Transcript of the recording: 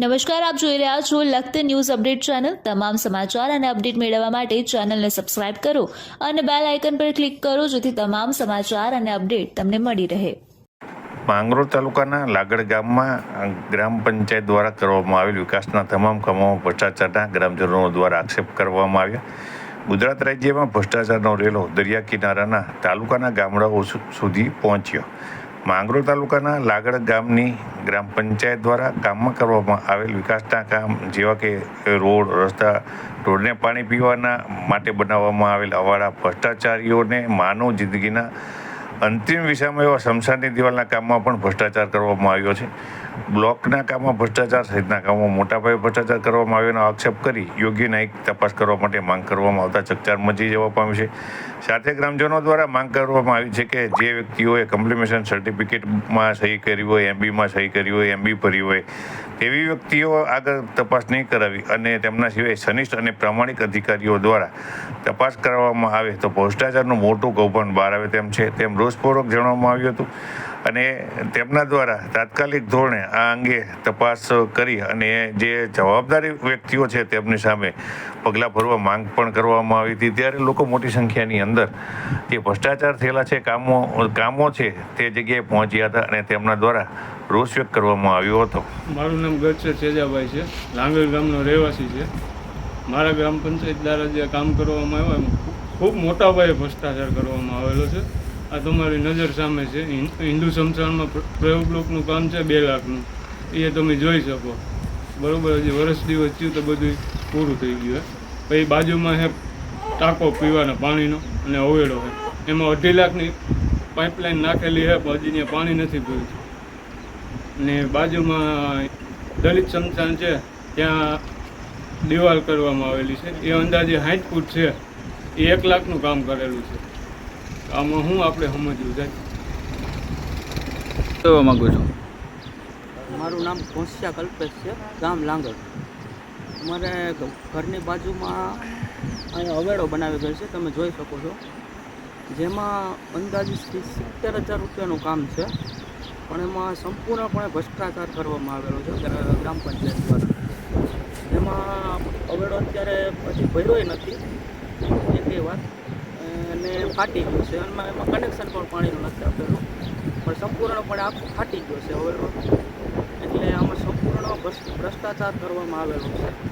નમસ્કાર, આપ જોઈ રહ્યા છો લખત ન્યૂઝ અપડેટ ચેનલ. તમામ સમાચાર અને અપડેટ મેળવવા માટે ચેનલને સબસ્ક્રાઇબ કરો અને બેલ આઇકન પર ક્લિક કરો જેથી તમામ સમાચાર અને અપડેટ તમને મળી રહે. માંગરોળ તાલુકાના લાગડ ગામમાં ગ્રામ પંચાયત દ્વારા કરવામાં આવેલ વિકાસના તમામ કામોમાં ભ્રષ્ટાચારના ગ્રામજનો દ્વારા આક્ષેપ કરવામાં આવ્યા. ગુજરાત રાજ્યમાં ભ્રષ્ટાચારનો રેલો દરિયા કિનારાના તાલુકાના ગામડાઓ સુધી પહોંચ્યો. માંગરોળ તાલુકાના લાગડ ગામની ગ્રામ પંચાયત દ્વારા ગામમાં કરવામાં આવેલ વિકાસના કામ, જેવા કે રોડ, રસ્તા, રોડને પાણી પીવાના માટે બનાવવામાં આવેલ અવાડા, ભ્રષ્ટાચારીઓને માનવ જિંદગીના અંતિમ વિષયમાં એવા શમશાનની દિવાલના કામમાં પણ ભ્રષ્ટાચાર કરવામાં આવ્યો છે. બ્લોકના કામમાં ભ્રષ્ટાચાર સહિતના કામમાં મોટાભાઈ ભ્રષ્ટાચાર કરવામાં આવ્યોનો આક્ષેપ કરી યોગ્ય ન્યાયિક તપાસ કરવા માટે માંગ કરવામાં આવતા ચકચાર મચી જવા પામી છે. સાથે ગ્રામજનો દ્વારા માંગ કરવામાં આવી છે કે જે વ્યક્તિઓએ કમ્પ્લિમેશન સર્ટિફિકેટમાં સહી કરી હોય, એમબીમાં સહી કરી હોય, એમબી ભરી હોય, તેવી વ્યક્તિઓ આગળ તપાસ નહીં કરાવી અને તેમના સિવાય સનિષ્ઠ અને પ્રામાણિક અધિકારીઓ દ્વારા તપાસ કરવામાં આવે તો ભ્રષ્ટાચારનું મોટું કૌભાંડ બહાર આવે તેમ છે. તેમ રોષપૂર્વક જણાવવામાં આવ્યું હતું. અને તેમના દ્વારા તાત્કાલિક ધોરણે આ અંગે તપાસ કરી અને જે જવાબદારી વ્યક્તિઓ છે તેમની સામે પગલાં ભરવા માંગ પણ કરવામાં આવી હતી. ત્યારે લોકો મોટી સંખ્યાની અંદર જે ભ્રષ્ટાચાર થયેલા છે, કામો કામો છે તે જગ્યાએ પહોંચ્યા હતા અને તેમના દ્વારા રોષ વ્યક્ત કરવામાં આવ્યો હતો. મારું નામ ગચ્છ સેજાભાઈ છે. લાંગર ગામનો રહેવાસી છે. મારા ગ્રામ પંચાયત દ્વારા જે કામ કરવામાં આવ્યું એમાં ખૂબ મોટા પાયે ભ્રષ્ટાચાર કરવામાં આવેલો છે. આ તમારી નજર સામે છે. હિન- હિન્દુ સમસારમાં પ્રયોગ લોકનું કામ છે બે લાખનું. એ તમે જોઈ શકો. બરાબર, હજી વર્ષ દિવસ થયું તો બધું પૂરું થઈ ગયું પછી બાજુમાં છે ટાંકો પીવાના, પાણીનો અને અવેડો છે એમાં અઢી લાખની પાઇપલાઇન નાખેલી છે પણ હજી ત્યાં પાણી નથી પીવું ને બાજુમાં દલિત સમસાન છે, ત્યાં દિવાલ કરવામાં આવેલી છે. એ અંદાજે સાઠ ફૂટ છે. એ એક લાખનું કામ કરેલું છે. આમાં શું આપણે સમજવું જાય? કહેવા માગું છું? મારું નામ ઘોંસિયા કલ્પેશ છે ગામ લાંગર. અમારે ઘરની બાજુમાં અહીંયા અવેડો બનાવી ગયો છે તમે જોઈ શકો છો. જેમાં અંદાજિત સિત્તેર હજાર રૂપિયાનું કામ છે પણ એમાં સંપૂર્ણપણે ભ્રષ્ટાચાર કરવામાં આવેલો છે ગ્રામ પંચાયત દ્વારા. એમાં અવેડો અત્યારે પછી ભર્યોય નથી એ વાત. અને ફાટી ગયું છે. અને એમાં કનેક્શન પણ પાણીનું નથી આપેલું. પણ સંપૂર્ણપણે આખું ફાટી ગયું છે હવે એટલે આમાં સંપૂર્ણ ભ્રષ્ટાચાર કરવામાં આવેલો છે.